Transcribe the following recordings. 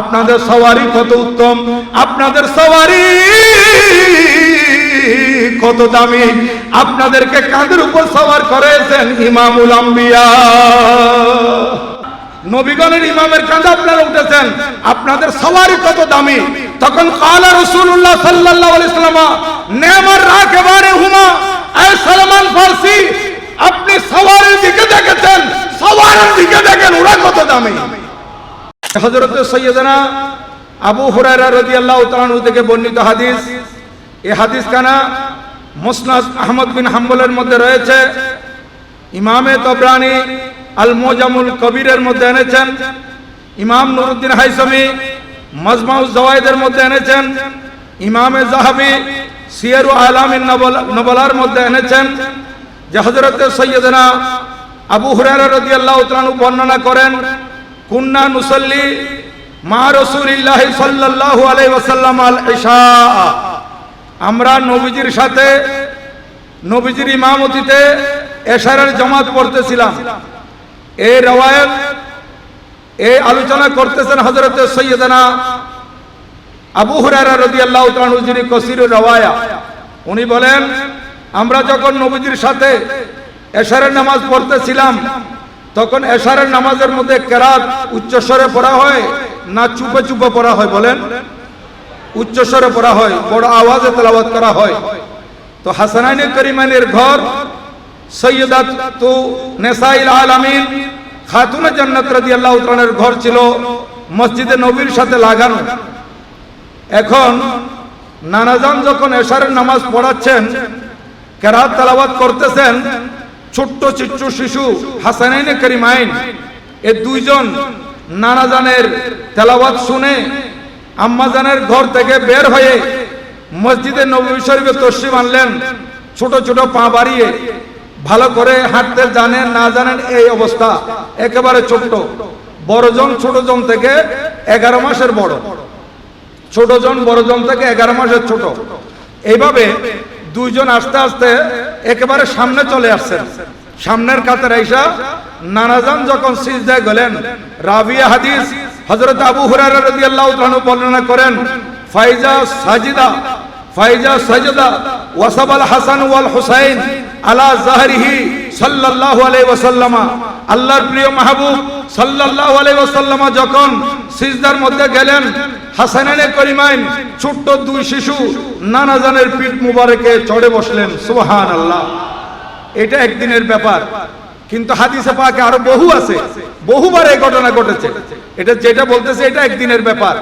আপনাদের সওয়ারি কত উত্তম? আপনাদের সওয়ারি কত দামি? আপনাদেরকে কাঁধের উপর সওয়ার করেছেন ইমামুল আম্বিয়া? নবীগণের ইমামের কাঁধে আপনারা উঠেছেন। আপনাদের সওয়ারি কত দামি? তখন কালা রসুল্লাহ সাল্লাল্লাহু আলাইহি সাল্লাম, নেমার রাকেবারে হুমা এ সালমান ফারসি, আপনি সওয়ারির দিকে দেখেছেন, সওয়ারের দিকে দেখেন, ওরা কত দামি? হযরত সৈয়দনা আবু হুরায়রা রাদিয়াল্লাহু তাআলা থেকে বর্ণিত হাদিস। এই হাদিস কানা মুসনাদ আহমদ বিন হাম্বলের মধ্যে রয়েছে। ইমামে তবরানি আল মোজামুল কবিরের মধ্যে এনেছেন। ইমাম নুরুদ্দিন হাইসমি মজমাউজ জওয়াইদের মধ্যে এনেছেন। ইমামে জাহাবি সিয়ারু আলামিন নবলার মধ্যে এনেছেন। যে হজরত সৈয়দনা আবু হুরায়রা রাদিয়াল্লাহু তাআলা বর্ণনা করেন কুন্না নুসল্লি মা রাসূলিল্লাহ সাল্লাল্লাহু আলাইহি ওয়াসাল্লাম আল ইশা আমরা নবীজির সাথে, নবীজির ইমামতিতে এশারের জামাত পড়তেছিলাম। এই রওয়ায়ত এই আলোচনা করতেছেন হযরত সৈয়দনা আবু হুরায়রা রাদিয়াল্লাহু আল্লাহ যিনি কসিরুর রওয়ায়া, উনি বলেন, আমরা যখন নবীজির সাথে এশারের নামাজ পড়তেছিলাম তখন এশারের নামাজের মধ্যে কেরাত উচ্চস্বরে পড়া হয় না চুপে চুপে পড়া হয় বলেন? উচ্চস্বরে পড়া হয়, বড় আওয়াজে তেলাওয়াত করা হয়। তো হাসানাইনে করিমানের ঘর, সৈয়দাত তু নেসাইল আলামিন খাতুনে জান্নাত রাদিয়াল্লাহু তাআলার ঘর ছিল মসজিদে নবীর সাথে লাগানো। এখন নানাজান যখন এশারের নামাজ পড়াচ্ছেন, কেরাত তেলাওয়াত করতেছেন ছোট্ট চিট্টু শিশু হাসানাইনে করিমাইন। এ দুইজন নানাজানের তেলাওয়াত শুনে আম্মাজানের ঘর থেকে বের হয়ে মসজিদে নবী শরীফে তসরিফ আনলেন। ছোট ছোট পা বাড়িয়ে ভালো করে হাঁটতে জানেন, না জানেন এই অবস্থা। একেবারে ছোট্ট। বড়জন ছোটজন থেকে এগারো মাসের বড়। ছোটজন বড়জন থেকে এগারো মাসের ছোট। এইভাবে দুইজন আস্তে আস্তে একেবারে সামনে চলে আসছেন। সামনের কাতার আইসা নানাজান যখন সিজদায় গেলেন, রাবিয়া হাদিস হযরত আবু হুরায়রা রাদিয়াল্লাহু তাআলা বর্ণনা করেন, ফাইজা সাজিদা, ফাইজা সাজদা, ওয়াসাবাল হাসান ওয়াল হুসাইন আলা জাহরিহি সাল্লাল্লাহু আলাইহি ওয়াসাল্লামা। আল্লাহর প্রিয় মাহবুব সাল্লাল্লাহু আলাইহি ওয়াসাল্লামা যখন সিজদার মধ্যে গেলেন হাসানানে করিমাইন ছোট্ট দুই শিশু নানাজানের পিঠ মুবারকে চড়ে বসলেন, সুবহানাল্লাহ। এটা একদিনের ব্যাপার। কিন্তু হাদিসে পাকে আরও বহু আছে। বহুবার এই ঘটনা ঘটেছে। এটা যেটা বলতেছে, এটা একদিনের ব্যাপার।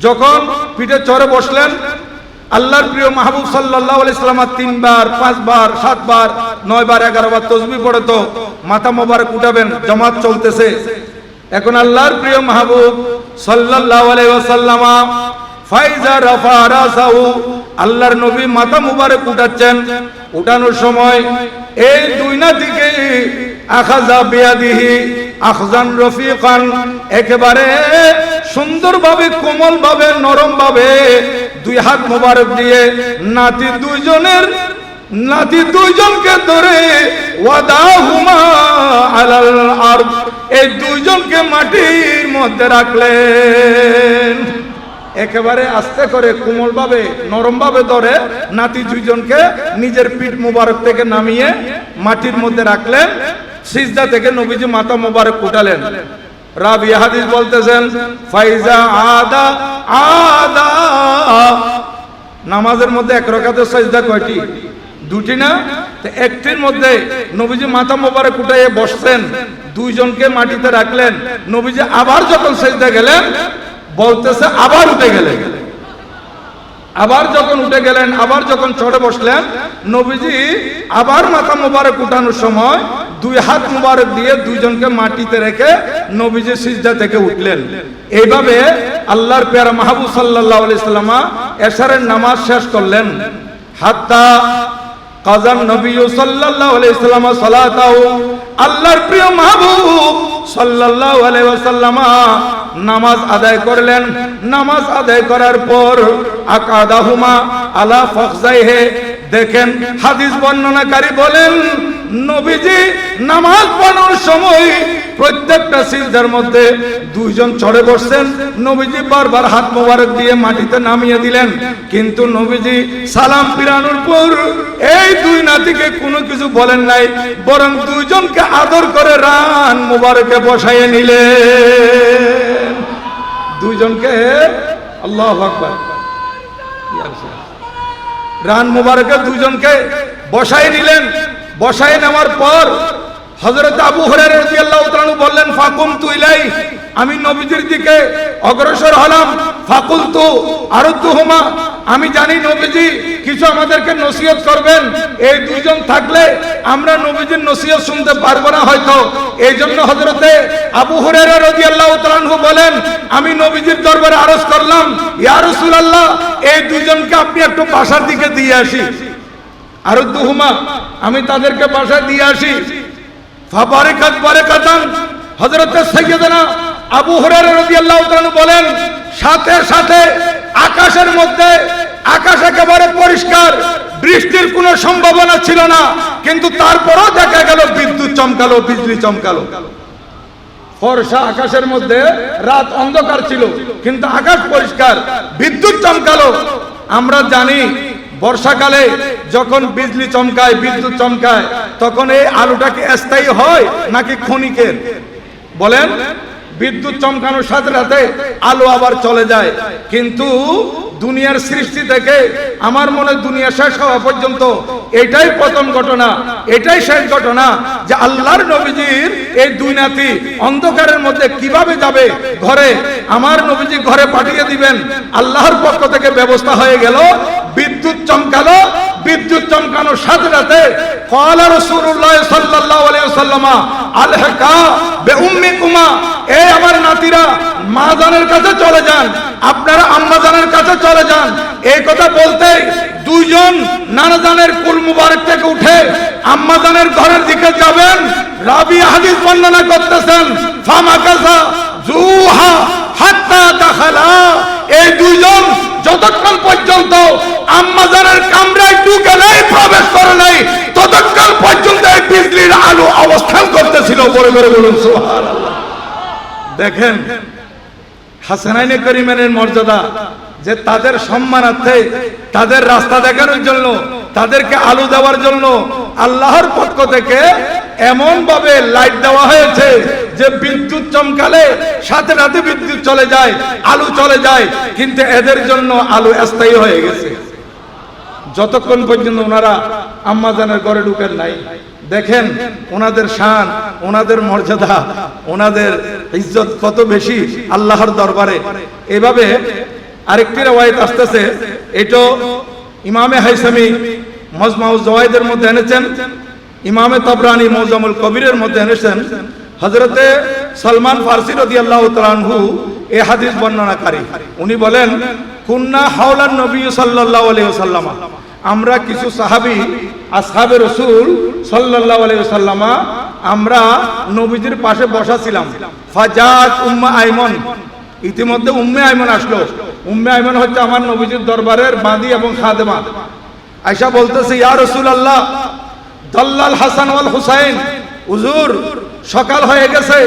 যখন পিঠে চড়ে বসলেন, আল্লাহর প্রিয় মাহবুব সাল্লাহ আলাইসালাম তিনবার, পাঁচবার, সাতবার, নয়বার এগারো বার তসবি পড়ে তো মাথা মোবারক উঠাবেন, জমাত চলতেছে। এখন আল্লাহর প্রিয় মাহবুব সাল্লাল্লাহু আলাইহি ওয়াসাল্লামা ফাইজা রাফা রাসাহু আল্লাহর নবী মাথা মুবারক উঠাচ্ছেন। উঠানোর সময় এই দুই নাতিকে আখাজা বিয়াদিহি আখজান রফিকান, একেবারে সুন্দরভাবে, কোমলভাবে, নরমভাবে দুই হাত মোবারক দিয়ে নাতি দুইজনের, নাতি দুইজনকে ধরে ওয়াদাহুমা আলাল আরদ, এই দুইজনকে মাটির মধ্যে রাখলেন। একেবারে আস্তে করে কোমল ভাবে নরম ভাবে ধরে নাতি দুইজনকে নিজের পিঠ মুবারক থেকে নামিয়ে মাটির মধ্যে রাখলেন, সিজদা থেকে নবীজি মাথা মুবারক উঠালেন। রাবি হাদিস বলতেছেন, ফাইজা আদা আদা। নামাজের মধ্যে এক রকাতের সাজদা কয়টি? দুটি না? একটির মধ্যে নবীজি মাথা মোবারক উঠাইয়ে বসছেন, দুইজনকে মাটিতে রাখলেন। নবীজি আবার যখন সেজদা গেলেন বলতেছে, আবার উঠে গেলেন আবার যখন উঠে গেলেন, আবার যখন চড়ে বসলেন, নবীজি আবার মাথা মোবারক উঠানোর সময় দুই হাত মোবারক দিয়ে দুইজনকে মাটিতে রেখে নবীজি সিজদা থেকে উঠলেন। এইভাবে আল্লাহর পেয়ারা মাহবুব সাল্লাহ আলাইসাল্লামা এশারের নামাজ শেষ করলেন। হাত্তা কাজান নবী সাল্লাল্লাহু আলাইহি সাল্লাম সালাতাহু। আল্লাহর প্রিয় মাহবুব সাল্লাল্লাহু আলাইহি ওয়াসাল্লাম নামাজ আদায় করলেন। নামাজ আদায় করার পর আকাদাহুমা আলা ফাখজাইহে দেখেন হাদিস বর্ণনাকারী বলেন, নবীজি নামাজ পড়ানোর সময় প্রত্যেকটা সিজদার মধ্যে দুইজন চড়ে বসছেন। নবীজি বারবার হাত মোবারক দিয়ে মাটিতে নামিয়ে দিলেন। কিন্তু নবীজি সালাম ফিরানোর পর এই দুই নাতিকে কোনো কিছু বলেন নাই, বরং দুইজনকে আদর করে রান মোবারকে বসাইয়ে নিলেন। দুইজনকে আল্লাহ রান মুবারকের দুইজনকে বসাই নিলেন। বসাই নেওয়ার পর হজরত আবু হরের বললেন ফাকুম তুইলাই আমি নবীজির দিকে অগ্রসর হলাম। ফাকুল তু আরুদ্দুহুমা। আমি জানি নবীজি কিছু আমাদেরকে নসিহত করবেন। এই দুইজন থাকলে আমরা নবীজির নসিহত শুনতে পারব না হয়তো। এই জন্য হজরতে আবু হুরায়রা রাদিয়াল্লাহু তাআলা আনহু বলেন, আমি নবীজির দরবারে আরজ করলাম, ইয়া রাসূলুল্লাহ, এই দুইজনকে আপনি একটু বাসার দিকে দিয়ে আসি। আরুদ্দুহুমা আমি তাদেরকে বাসায় দিয়ে আসি। হযরতে সাইয়্যিদানা আবু হুরায়রা রাদিয়াল্লাহু তাআলা বলেন সাথে সাথে আকাশের মধ্যে আকাশ একেবারে পরিষ্কার, বৃষ্টির কোনো সম্ভাবনা ছিল না, কিন্তু তারপরও দেখা গেল বিদ্যুৎ চমকালো, বিজলি চমকালো। ফর্সা আকাশের মধ্যে রাত অন্ধকার ছিল, কিন্তু আকাশ পরিষ্কার, বিদ্যুৎ চমকালো। আমরা জানি, বর্ষাকালে যখন বিজলি চমকায়, বিদ্যুৎ চমকায়, তখন এই আলোটা কি স্থায়ী হয় নাকি ক্ষণিকের? বলেন। বিদ্যুৎ চমকানোর সাথে সাথে আলো আবার চলে যায়। কিন্তু দুনিয়ার সৃষ্টি থেকে আমার মনে দুনিয়া শেষ হওয়া পর্যন্ত এটাই প্রথম ঘটনা, এটাই শেষ ঘটনা যে আল্লাহর নবীজির এই দুই নাতি অন্ধকারের মধ্যে কীভাবে যাবে ঘরে, আমার নবীজি ঘরে পাঠিয়ে দিবেন, আল্লাহর পক্ষ থেকে ব্যবস্থা হয়ে গেল, বিদ্যুৎ চমকালো, বিদ্যুৎ চমকানোর সাথে সাথে কলা রাসূলুল্লাহ সাল্লাল্লাহু আলাইহি ওয়াসাল্লামা, আলহাকা বিউম্মিকুমা এই আমার নাতিরা মা জানের কাছে চলে যান, আপনারা আম্মা জানের কাছে চলে যান। এই কথা বলতে দুইজন নানা জানের কুল মুবারক থেকে উঠে আম্মা জানের ঘরের দিকে যাবেন। রাবি হাদিস বর্ণনা করতেছেন ফামাকাসা জুহা হাত্তা দাখালা। এই দুইজন যতক্ষণ পর্যন্ত আম্মাজানের কামরায় ঢুকে নাই, প্রবেশ করে নাই, ততক্ষণ পর্যন্ত এই বিজলির আলো অবস্থান করতেছিল। বলে করে বলুন দেখেন হাসানাইনে করিমেনের মর্যাদা, যে তাদের সম্মানার্থে তাদের রাস্তা দেখানোর জন্য, তাদেরকে আলো দেওয়ার জন্য আল্লাহর পক্ষ থেকে এমন ভাবে লাইট দেওয়া হয়েছে যে বিদ্যুৎ চমকালে সাথে সাথে বিদ্যুৎ চলে যায়, আলো চলে যায়, কিন্তু এদের জন্য আলো স্থায়ী হয়ে গেছে। যতক্ষণ পর্যন্ত ওনারা আম্মাজানের ঘরে ঢুকেন নাই, দেখেন ওনাদের শান, ওনাদের মর্যাদা, ওনাদের ইজ্জত কত বেশি আল্লাহর দরবারে। এভাবে আরেকটি রেওয়ায়ত আসতেছে, এটা ইমামে হাইসামি মজমাউজ জওয়াইদের মধ্যে এনেছেন, ইমামে তবরানি মৌজামুল কবিরের মধ্যে এনেছেন। হজরতে সলমান ফারসি রদি আল্লাহ তালানহু এ হাদিস বর্ণনাকারী। উনি বলেন, কুন্না হাওলান নবী সাল্লাল্লাহু আলাইহি ওয়াসাল্লাম। আমরা কিছু সাহাবী, আসহাবে রসুল সাল্লাল্লাহু আলাইহি ওয়াসাল্লামা আমরা নবীজির পাশে বসা ছিলাম। ফাজাত উম্মা আইমন। ইতিমধ্যে উম্মে আইমন আসলো। উম্মে আইমন হচ্ছে আমার নবীজির দরবারের বাঁধি এবং খাদেমা। আয়সা বলতেছে, ইয়া রাসূলুল্লাহ, দল্লাল হাসান ওয়াল হুসাইন, হুজুর, সকাল হয়ে গেছে।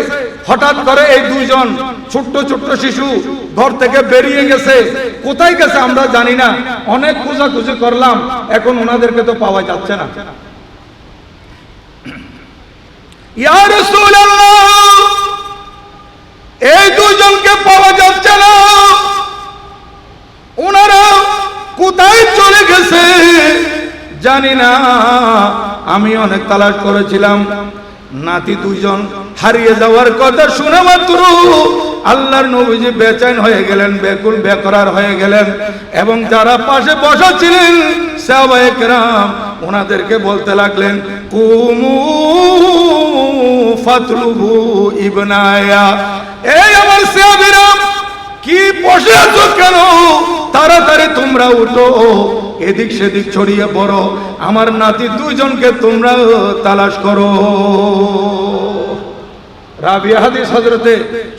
হঠাৎ করে এই দুইজন ছোট্ট ছোট্ট শিশু ঘর থেকে বেরিয়ে গেছে। কোথায় গেছে আমরা জানি না। অনেক খোঁজাখুঁজি করলাম। এখন ওনাদেরকে তো পাওয়া যাচ্ছে না। এই দুজনকে পাওয়া যাচ্ছে না। ওনারা কোথায় চলে গেছে জানি না। আমি অনেক তালাশ করেছিলাম। নাতি দুইজন হারিয়ে যাওয়ার কথা শুনে মাত্র আল্লাহর নবীজি বেচেন হয়ে গেলেন, বেকুল, বেকরার হয়ে গেলেন এবং যারা পাশে বসা ছিলেন সাহবাহাম ওনাদেরকে বলতে লাগলেন, কুমু ফাতলুবু ইবনায়া। এই আমার সাহাবীরাম কি বসে আছো কেন? তাড়াতাড়ি তোমরা উঠো। এদিক সেদিক ছড়িয়ে পড়ো। আমার নাতি দুইজনকে তোমরা তালাশ করো।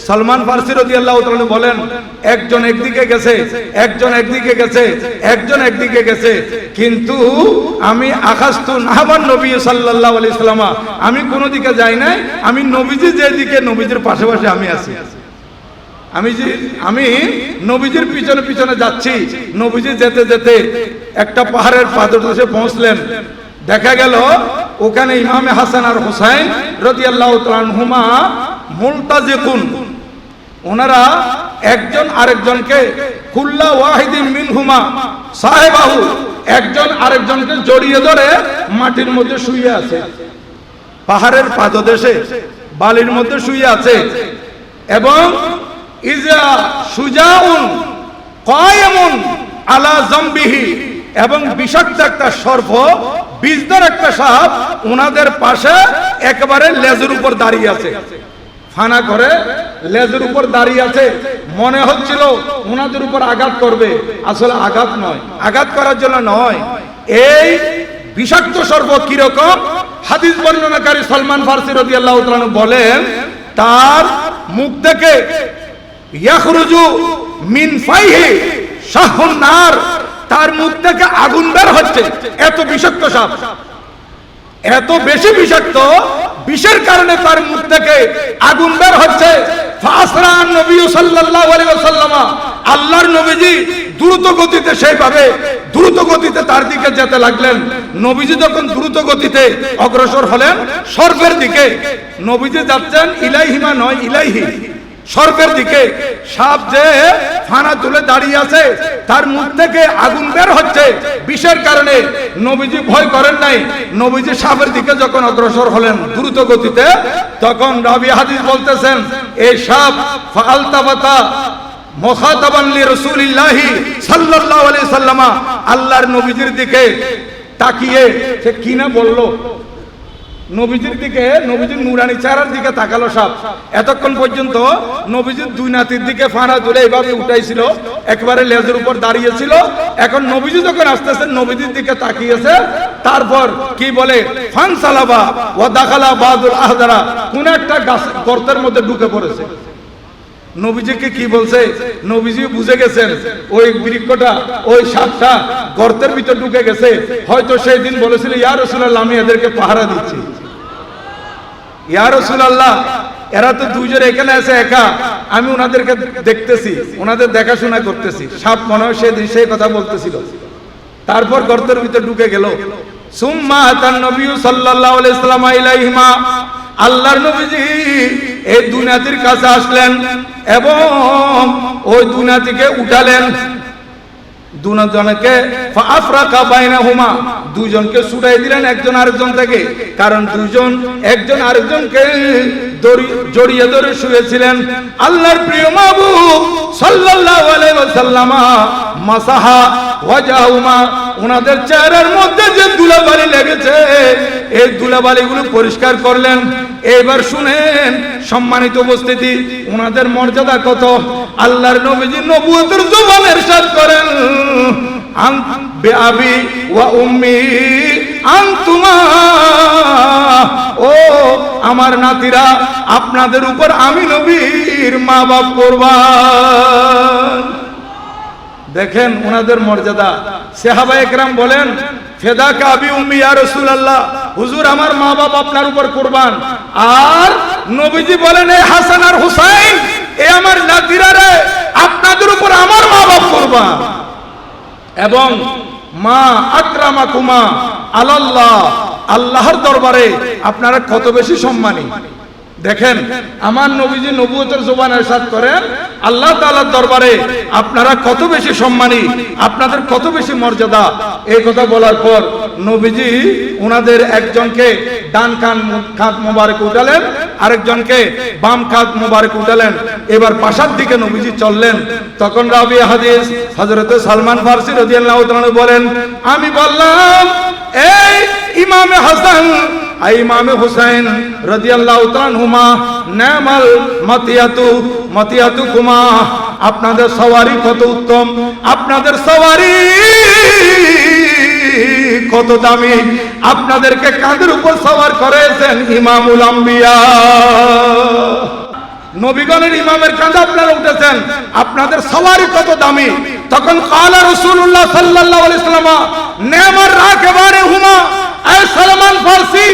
সালমান বলেন, একজন একদিকে গেছে, একজন একদিকে গেছে, একজন একদিকে গেছে। কিন্তু আমি নাহবান নবী সাল্লামা, আমি কোন দিকে যাই নাই, আমি নবীজি যে দিকে, নবীজির পাশে আমি আছি। আমি যে, আমি নবীজির পিছনে পিছনে যাচ্ছি। নবীজি যেতে যেতে একটা পাহাড়ের পাদদেশে পৌঁছলেন। দেখা গেল, ওখানে ইমামে হাসান আর হুসাইন রদি আল্লাহ হুমা মুলতাজিকুন। ওনারা একজন আরেকজনকে, কুল্লা ওয়াহিদিন মিন হুমা সাহেবাহু, একজন আরেকজনকে জড়িয়ে ধরে মাটির মধ্যে শুয়ে আছে। পাহাড়ের পাদদেশে, বালির মধ্যে শুয়ে আছে। এবং ইজা সুজাউন কয়েমুন আলা জম্বিহি, এবং বিষাক্ত একটা সর্প বিষধর একটা সাপ ওনাদের পাশে একেবারে লেজের উপর দাঁড়িয়ে আছে। ফানা করে লেজের উপর দাঁড়িয়ে আছে। মনে হচ্ছিল ওনাদের উপর আঘাত করবে। আসলে আঘাত নয়। আঘাত করার জন্য নয়। এই বিষাক্ত সর্ব কীরকম? হাদিস বর্ণনাকারী সলমান ফার্সি রদি আল্লাহ বলেন, তার মুখ থেকে ইয়াখরুজু মিন ফাইহি শাহুন নার। তার মুখ থেকে আগুন বের হচ্ছে। এত বিষাক্ত সাপ। এত বেশি বিষাক্ত, বিষের কারণে তার মুখ থেকে আগুন বের হচ্ছে। আল্লাহর নবীজি দ্রুত গতিতে সেইভাবে, দ্রুত গতিতে তার দিকে যেতে লাগলেন। নবীজি যখন দ্রুত গতিতে অগ্রসর হলেন সর্বের দিকে, নবীজি যাচ্ছেন, ইলাইহিমা নয়, ইলাইহি। সর্বের দিকে। সাপ যে ফানা তুলে দাঁড়িয়ে আছে, তার মুখ থেকে আগুন বের হচ্ছে। বিষের কারণে নবীজি ভয় করেন নাই। নবীজি সাপের দিকে যখন অগ্রসর হলেন দ্রুত গতিতে, তখন রবি হাদিস বলতেছেন এই সাপ ফালতাবাতা মুখাতাবান লি রাসূলিল্লাহি সাল্লাল্লাহু আলাইহি সাল্লামা। আল্লাহর নবীজির দিকে তাকিয়ে সে কিনা বলল? নবীজির দিকে, নবীজির নুরানি চারার দিকে তাকালো সাপ এতক্ষণ পর্যন্ত নবীজির দুই নাতির দিকে ফাঁড়া তুলে এইভাবে উঠাইছিল, একবারে লেজের উপর দাঁড়িয়েছিল। এখন নবীজি যখন আসতেছে, নবীজির দিকে তাকিয়েছে, তারপর কি বলে? ফান সালাবা ও দাখালা বাদুল আহদারা কোন একটা গাছ গর্তের মধ্যে ঢুকে পড়েছে। নবীজিকে কি বলছে? নবীজি বুঝে গেছেন, ওই বৃক্ষটা, ওই সাপটা গর্তের ভিতর ঢুকে গেছে। হয়তো সেই দিন বলেছিল, ইয়া রসুল্লাহ আমি এদেরকে পাহারা দিচ্ছি। ইয়া রসুল্লাহ এরা তো দুইজন এখানে আছে একা, আমি ওনাদেরকে দেখতেছি, ওনাদের দেখাশোনা করতেছি। সাপ মনে হয় সেদিন সেই কথা বলতেছিল। তারপর গর্তের ভিতর ঢুকে গেল। সুম্মা তান নবী সাল্লাল্লাহু আলাইহি সাল্লাম আল্লাহর নবীজি এই দুনিয়াতির কাছে আসলেন। এবং ওই দুনিয়া থেকে উঠালেন আল্লাহর প্রিয় মাবু ওনাদের চেহারার মধ্যে যে ধুলাবালি লেগেছে, এই ধুলাবালিগুলো পরিষ্কার করলেন। এবার শুনেন, সম্মানিত উপস্থিতি, ওনাদের মর্যাদা কত? আল্লাহর নবীজি নবুয়তের জবানের সাথ করেন। বেআবি ওয়া উম্মি ও আমার নাতিরা, আপনাদের উপর আমি নবীর মা বাপ দেখেন ওনাদের মর্যাদা। একরাম বলেন, ফেদা কাবি রাসূলুল্লাহ, হুজুর আমার মা বাপ আপনার উপর কুরবান। আর নবীজি বলেন এই হাসান আর হুসাইন, এ আমার নাতিরা রে, আপনাদের উপর আমার মা বাপ কুরবান। এবং মা আক্রামা কুমা আল্লাহ আল্লাহর দরবারে আপনারা কত বেশি সম্মানী? দেখেন, আমার নবীজি নবুয়তের জবান এরশাদ করেন, আল্লাহ তাআলার দরবারে আপনারা কত বেশি সম্মানী, আপনাদের কত বেশি মর্যাদা। এই কথা বলার পর নবীজি ওনাদের একজনকে ডান কান খাত মোবারক উঠালেন, আরেকজনকে বাম খাত মোবারক উঠালেন। এবার পাশার দিকে নবীজি চললেন। তখন রাবি হাদিস হযরত সালমান ফারসি রাদিয়াল্লাহু তাআলা বলেন, আমি বললাম, এই ইমামে হাসান ইমামে হুসাইন রাদিয়াল্লাহু তাআলা হুমা নামাল মাতিয়াতু কুমা আপনাদের সওয়ারি কত উত্তম, আপনাদের সওয়ারি কত দামি, আপনাদেরকে কাঁধের উপর সওয়ার করেছেন ইমামুল আম্বিয়া? নবীগণের ইমামের কাঁধে আপনারা উঠেছেন, আপনাদের সওয়ারি কত দামি? তখন কালা রসুল্লাহ আলাইহি সাল্লাম নেমার রাকেবারে হুমা এই সালমান ফারসি,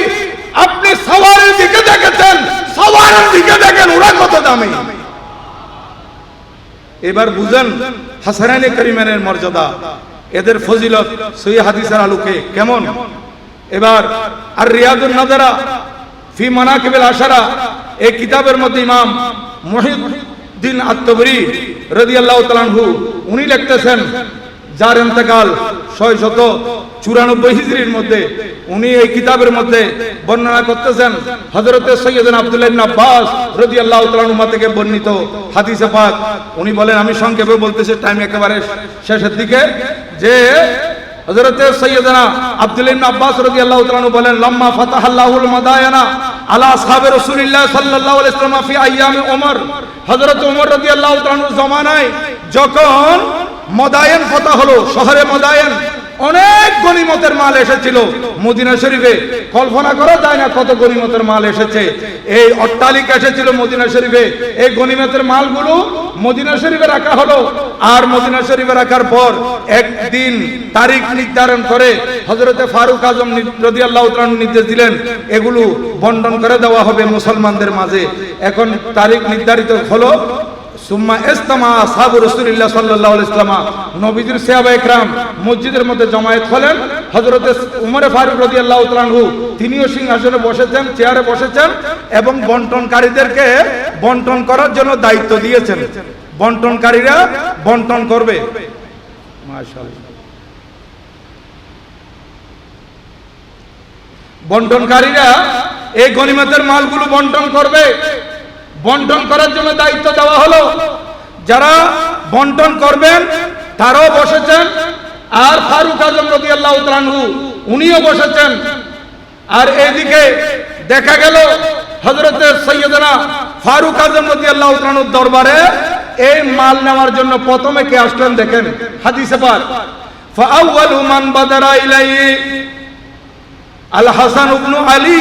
আপনি সওয়ারের দিকে দেখেছেন, সওয়ারের দিকে দেখেন, ওরা কত দামি। এবার বুঝেন, হাসানাইনে করিমেনের মর্যাদা, এদের ফজিলত সই হাদিসের আলোকে কেমন? এবার, আর রিয়াদুন নাজারা, ফি মানাকিবিল আশারা, এই কিতাবের মধ্যে ইমাম মুহিউদ্দিন আত্মবরি রাদিয়াল্লাহু তাআলাহু উনি লিখতেছেন, যার ইন্তেকাল শত চুরানব্বই হিজরির মধ্যে উনি এই কিতাবের মধ্যে বর্ণনা করতেছেন হজরতে সৈয়দিন আব্দুল্লাহ আব্বাস তাআলা আনহু থেকে বর্ণিত হাদিসে উনি বলেন, আমি সংক্ষেপে বলতেছি টাইম একেবারে শেষের দিকে, যে হযরতে সৈয়দনা আব্দুল্লাহ আব্বাস তাআলা আনহু বলেন, লাম্মা ফাতাহাল্লাহুল মাদায়ানা আলা আসহাবে রাসূলিল্লাহ সাল্লাল্লাহু ওমর যখন মদায়েন ফতা হলো, শহরে মদায়েন অনেক গনিমতের মাল এসেছিল মদিনা শরীফে। কল্পনা করা যায় না কত গনিমতের মাল এসেছে। এই অট্টালিকা এসেছিল মদিনা শরীফে। এই গনিমতের মালগুলো মদিনা শরীফে রাখা হলো। আর মদিনা শরীফে রাখার পর একদিন তারিখ নির্ধারণ করে হজরতে ফারুক আজম রদি আল্লাহ নির্দেশ দিলেন, এগুলো বন্টন করে দেওয়া হবে মুসলমানদের মাঝে। এখন তারিখ নির্ধারিত হলো সুম্মা ইস্তামা আসহাবু রাসূলুল্লাহ সাহাবা একরাম মসজিদের মধ্যে উমর ফারুক তিনিও সিংহাসনে বসেছেন, চেয়ারে বসেছেন এবং বন্টনকারীদেরকে বন্টন করার জন্য দায়িত্ব দিয়েছেন। বন্টনকারীরা বন্টন করবে। বন্টনকারীরা এই গনিমতের মালগুলো বন্টন করবে। বন্টন করার জন্য দায়িত্ব দেওয়া হলো। যারা বন্টন করবেন, তারাও বসেছেন। আর ফারুক আজম রবি আল্লাহ উনিও বসেছেন। আর এদিকে দেখা গেল হজরতের সৈয়দনা ফারুক আজম রবি আল্লাহ দরবারে এই মাল নেওয়ার জন্য প্রথমে কে আসলেন দেখেন? হাদিসে পার বাদারা ইলাই আল হাসান ইবনে আলী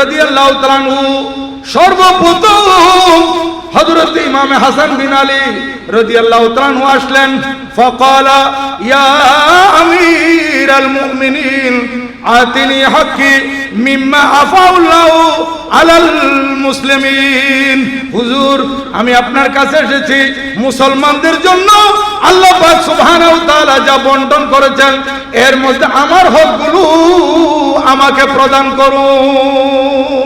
রাদিয়াল্লাহু তাআলা সর্বপ্রথম হযরত ইমাম হাসান বিন আলী রাদিয়াল্লাহু তাআলা আসলেন, ফাকালা, ইয়া আমিরাল মুমিনিন, আতিনি হাক্কি মিম্মা আফাউল্লাহ আলাল মুসলিমিন। হুজুর, আমি আপনার কাছে এসেছি মুসলমানদের জন্য আল্লাহ পাক সুবহানাহু তাআলা যা বণ্টন করেছেন, এর মধ্যে আমার হকগুলো আমাকে প্রদান করুন।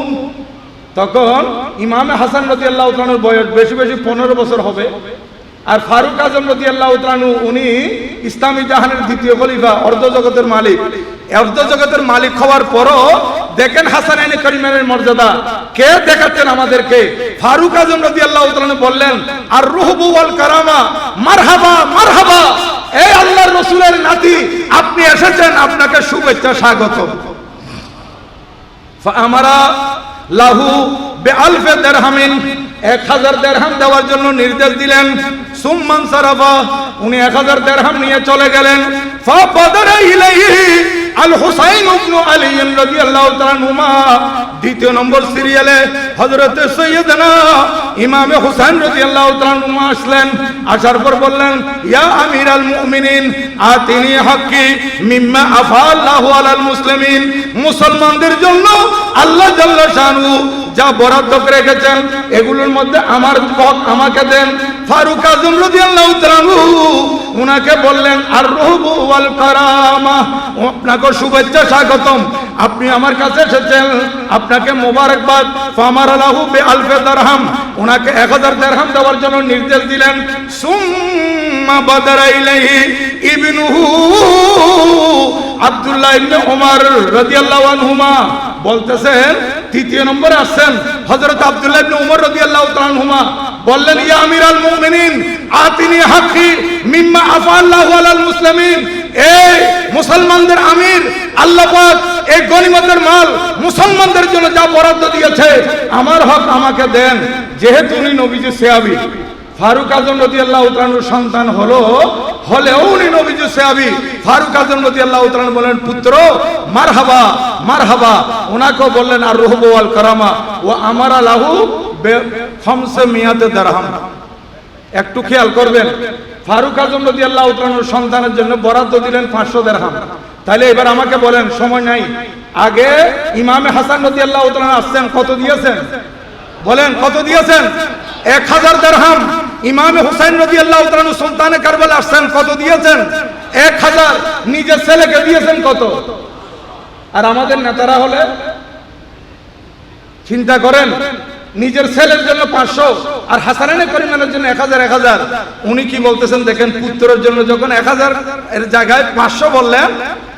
তখন ইমামে হাসান রতি আল্লাহ তাআলার বয়স বেশি বেশি পনেরো বছর হবে। আর ফারুক আজম রতি আল্লাহ উনি ইসলামী জাহানের দ্বিতীয় খলিফা অর্ধ জগতের মালিক। অর্ধ জগতের মালিক হওয়ার পরও দেখেন হাসান আইনে করিমের মর্যাদা। কে দেখাচ্ছেন আমাদেরকে? ফারুক আজম রতি আল্লাহ বললেন আর রুহবু ওয়াল কারামা মারহাবা মারহাবা এই আল্লাহর রসুলের নাতি, আপনি এসেছেন, আপনাকে শুভেচ্ছা স্বাগত আমরা লাহু বেআলফে দেরহামিন এক হাজার দেড়হাম দেওয়ার জন্য নির্দেশ দিলেন। সুম্মান সারাফা, উনি এক হাজার দেড়হাম নিয়ে চলে গেলেন। ফাবাদারা ইলাইহি আল হুসাইন আলী রাদিয়াল্লাহু তাআলা নুমা দ্বিতীয় নম্বর সিরিয়ালে হযরত সৈয়দনা ইমামে হুসাইন রাদিয়াল্লাহু তাআলা নুমা আসলেন, আসার পর বললেন, ইয়া আমিরাল মুমিনিন, আতিনি হাক্কি মিম্মা আফাল্লাহু আলাল মুসলিমিন। মুসলমানদের জন্য আল্লাহ জাল্লা শানু যা বরাদ্দ রেখেছেন, এগুলোর মধ্যে আমার হক আমাকে দেন ফারুক আজম রাদিয়াল্লাহু তাআলা উনাকে বললেন আর রুহবু ওয়াল কারামা আপনাকে শুভেচ্ছা স্বাগতম। আপনি আমার কাছে এসেছেন। আপনাকে মোবারকবাদ। ফামার আলাহু বে আলফে দারহাম। উনাকে এক হাজার দারহাম দেওয়ার জন্য নির্দেশ দিলেন, সুম্মা বাদারা ইলাইহি ইবনুহু আব্দুল্লাহ ইবনে ওমর রাদিয়াল্লাহু আনহুমা। বলতেছেন, তৃতীয় নম্বরে আসছেন হযরত আব্দুল্লাহ ইবনে ওমর রাদিয়াল্লাহু তাআলা বললেন, ইয়া আমিরাল মুমিনিন, আতিনি হাকি মিম্মা আফাল্লাহু আলাল মুসলিমিন। এ মুসলমানদের আমির আল্লাহ পাক এই গনিমতের মাল মুসলমানদের জন্য যা বরাদ্দ দিয়েছে, আমার হক আমাকে দেন। যেহেতু উনি নবীজি সেয়াবি ফারুক আজম রতি আল্লাহ উতরানুর সন্তান হলো, হলেও উনি নবীজু সাহাবি। ফারুক আজম রতি আল্লাহ উতরান বলেন, পুত্র, মারহাবা মারহাবা। ওনাকেও বললেন, আর রুহবু আল কারামা। ও আমারা লাহু বে- খমসে মিয়াতে দারহাম। একটু খেয়াল করবেন, ফারুক আজম রদি আল্লাহ উতরানুর সন্তানের জন্য বরাদ্দ দিলেন পাঁচশো দেড়হাম তাহলে এবার আমাকে বলেন, সময় নাই। আগে ইমামে হাসান রদি আল্লাহ উতরান আসছেন, কত দিয়েছেন? বলেন, কত দিয়েছেন? এক হাজার দেড়হাম ইমামে হুসাইন রদি আল্লাহ সুলতানে কারবাল আসছেন, কত দিয়েছেন? এক হাজার। নিজের ছেলেকে দিয়েছেন কত? আর আমাদের নেতারা হলে চিন্তা করেন, নিজের ছেলের জন্য পাঁচশো আর হাসানের করিমানের জন্য এক হাজার এক হাজার। উনি কি বলতেছেন দেখেন, পুত্রের জন্য যখন এক হাজার এর জায়গায় পাঁচশো বললেন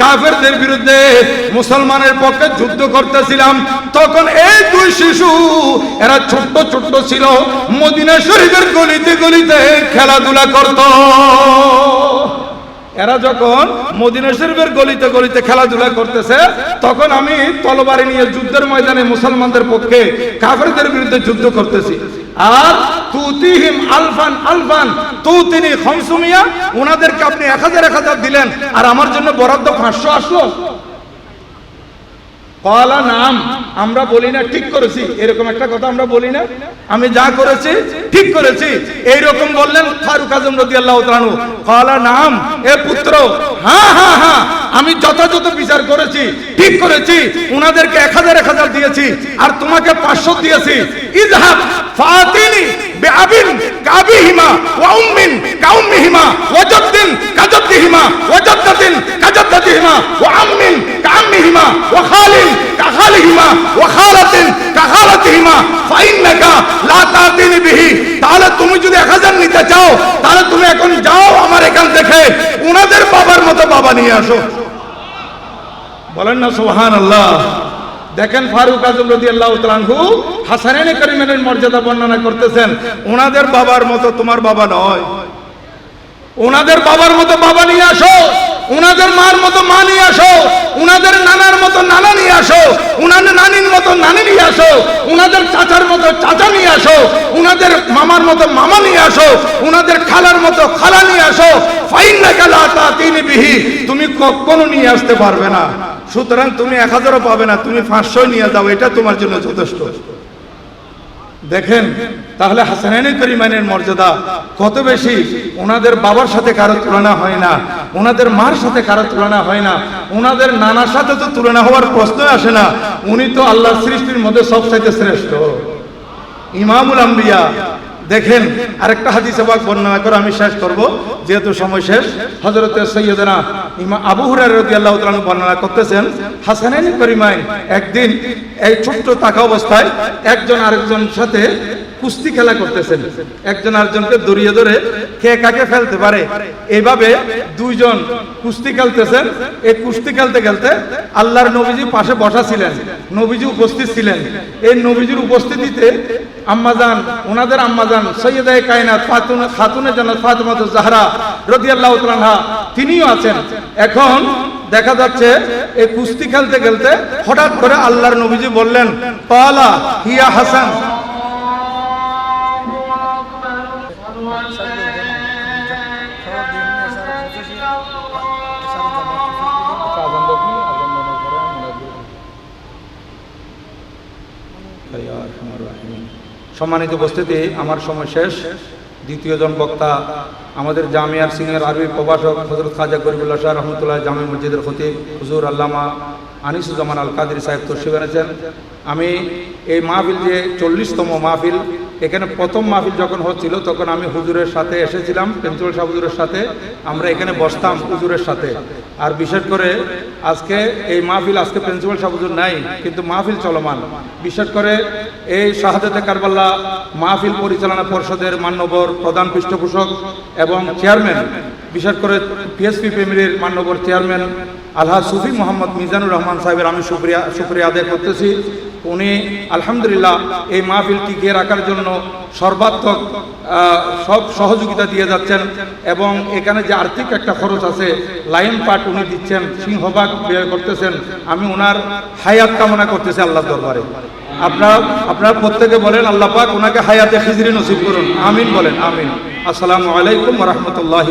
কাফেরদের বিরুদ্ধে মুসলমানের পক্ষে যুদ্ধ করতেছিলাম। তখন এই দুই শিশু, এরা ছোট্ট ছোট্ট ছিল মদিনা শরীফের গলিতে গলিতে খেলাধুলা করত। এরা যখন মদিনা শরীফের গলিতে গলিতে খেলাধুলা করতেছে, তখন আমি তলবারি নিয়ে যুদ্ধের ময়দানে মুসলমানদের পক্ষে কাফেরদের বিরুদ্ধে যুদ্ধ করতেছি। আর তুতিহিম আলফান আলফান। তু তিনি খমসুমিয়া ওনাদেরকে আপনি এক হাজার এক হাজার দিলেন, আর আমার জন্য বরাদ্দ পাঁচশো আসলো কলা নাম আমরা বলি না, ঠিক করেছি। এরকম একটা কথা আমরা বলি না। আমি যা করেছি, ঠিক করেছি। এইরকম বললেন ফারুক আজম রদি আল্লাহ কলা নাম, এ পুত্র। হ্যাঁ হ্যাঁ হ্যাঁ। আমি যথাযথ বিচার করেছি, ঠিক করেছি, উনাদেরকে এক হাজার এক হাজার দিয়েছি, আর তোমাকে পাঁচশো দিয়েছি। ইজহাব ফাতিনি জাদ্দিন কাজাদ্দিহিমা ওয়া জাদ্দাতিন কাজাদ্দাতিহিমা ওয়া আম্মিন কাআম্মিহিমা ওয়া খালিন কাখালিহিমা ওয়া খালাতিন কাখালাতিহিমা। ফাইন্নাকা লা তাতিনি বিহি। তাহলে তুমি যদি 1000 নিতে চাও, তাহলে তুমি এখন যাও আমার এখান থেকে। উনাদের বাবার মতো বাবা নিয়ে আসো। বলেন না সোহান আল্লাহ দেখেন ফারুক আজম রদি আল্লাহ তালানহু হাসানাইন করিমের মর্যাদা বর্ণনা করতেছেন, ওনাদের বাবার মতো তোমার বাবা নয়। ওনাদের বাবার মতো বাবা নিয়ে আসো। উনাদের মার মতো মা নিয়ে আসো। উনাদের নানার মতো নানা নিয়ে আসো। উনাদের নানির মতো নানি নিয়ে আসো। উনাদের চাচার মতো চাচা নিয়ে আসো। উনাদের মামার মতো মামা নিয়ে আসো। উনাদের খালার মতো খালা নিয়ে আসো। ফাইন না গেলা তা তিনি বিহি। তুমি কখনো নিয়ে আসতে পারবে না। সুতরাং তুমি এক হাজারও পাবে না। তুমি পাঁচশোই নিয়ে যাও। এটা তোমার জন্য যথেষ্ট। দেখেন, তাহলে হাসানাইন করিমানের মর্যাদা কত বেশি? ওনাদের বাবার সাথে কারও তুলনা হয় না। ওনাদের মার সাথে কারও তুলনা হয় না। ওনাদের নানার সাথে তো তুলনা হওয়ার প্রশ্ন আসে না। উনি তো আল্লাহ সৃষ্টির মধ্যে সবচাইতে শ্রেষ্ঠ। ইমামুল আম্বিয়া, দেখেন, আরেকটা হাদিসে বাক বর্ণনা করে আমি শেষ করব। যেহেতু সময় শেষ, হযরতে সৈয়দনা ইমা আবু হুরায়রা আল্লাহ তাআলা বর্ণনা করতেছেন, হাসানাইন করিমাইন একদিন এই ছোট্ট থাকা অবস্থায় একজন আরেকজন সাথে কুস্তি খেলা করতেছেন। একজন আরেকজনকে দড়িয়ে ধরে কে কাকে ফেলতে পারে? এইভাবে দুইজন কুস্তি খেলতেছেন। এই কুস্তি খেলতে খেলতে আল্লাহর নবীজি পাশে বসা ছিলেন, নবীজি উপস্থিত ছিলেন। এই নবীজির উপস্থিতিতে আম্মাজান, ওনাদের আম্মাজান, সৈয়দায় কায়নাত, ফাতুন, খাতুনে জান্নাত ফাতেমাত জাহরা রাদিয়াল্লাহু তাআলা তিনিও আছেন। এখন দেখা যাচ্ছে এই কুস্তি খেলতে খেলতে হঠাৎ করে আল্লাহর নবীজি বললেন, পালা, হিয়া হাসান। সম্মানিত উপস্থিতি, আমার সময় শেষ। দ্বিতীয় জন বক্তা, আমাদের জামিয়ার সিনিয়র আরবি প্রভাষক হজরত খাজা গরিবুল্লাহ শাহ রহমতুল্লাহ জামি মসজিদের খতিব হুজুর আল্লামা আনিসুজ্জামান আল কাদির সাহেব তশরিফ এনেছেন। আমি এই মাহফিল যে চল্লিশতম মাহফিল, এখানে প্রথম মাহফিল যখন হচ্ছিল, তখন আমি হুজুরের সাথে এসেছিলাম পেন্সুল শাহ হুজুরের সাথে। আমরা এখানে বসতাম হুজুরের সাথে। আর বিশেষ করে আজকে এই মাহফিল, আজকে প্রিন্সিপাল সব হুজুর নাই, কিন্তু মাহফিল চলমান। বিশেষ করে এই শাহাদাতে কারবাল্লা মাহফিল পরিচালনা পর্ষদের মান্যবর প্রধান পৃষ্ঠপোষক এবং চেয়ারম্যান বিশেষ করে পিএসপি ফ্যামিলির মান্যবর চেয়ারম্যান আলহা সুফি মোহাম্মদ মিজানুর রহমান সাহেবের আমি সুপ্রিয়া সুপ্রিয়া আদায় করতেছি। উনি আলহামদুলিল্লাহ এই মাহফিল টিকিয়ে রাখার জন্য সর্বাত্মক সব সহযোগিতা দিয়ে যাচ্ছেন এবং এখানে যে আর্থিক একটা খরচ আছে, লাইন পার্ট উনি দিচ্ছেন, সিংহভাগ ব্যয় করতেছেন। আমি ওনার হায়াত কামনা করতেছি আল্লাহ দরবারে। আপনারা আপনারা প্রত্যেকে বলেন, আল্লাহ পাক ওনাকে হায়াতে খিজরি নসিব করুন। আমিন বলেন, আমিন। আসসালামু আলাইকুম রহমতুল্লাহি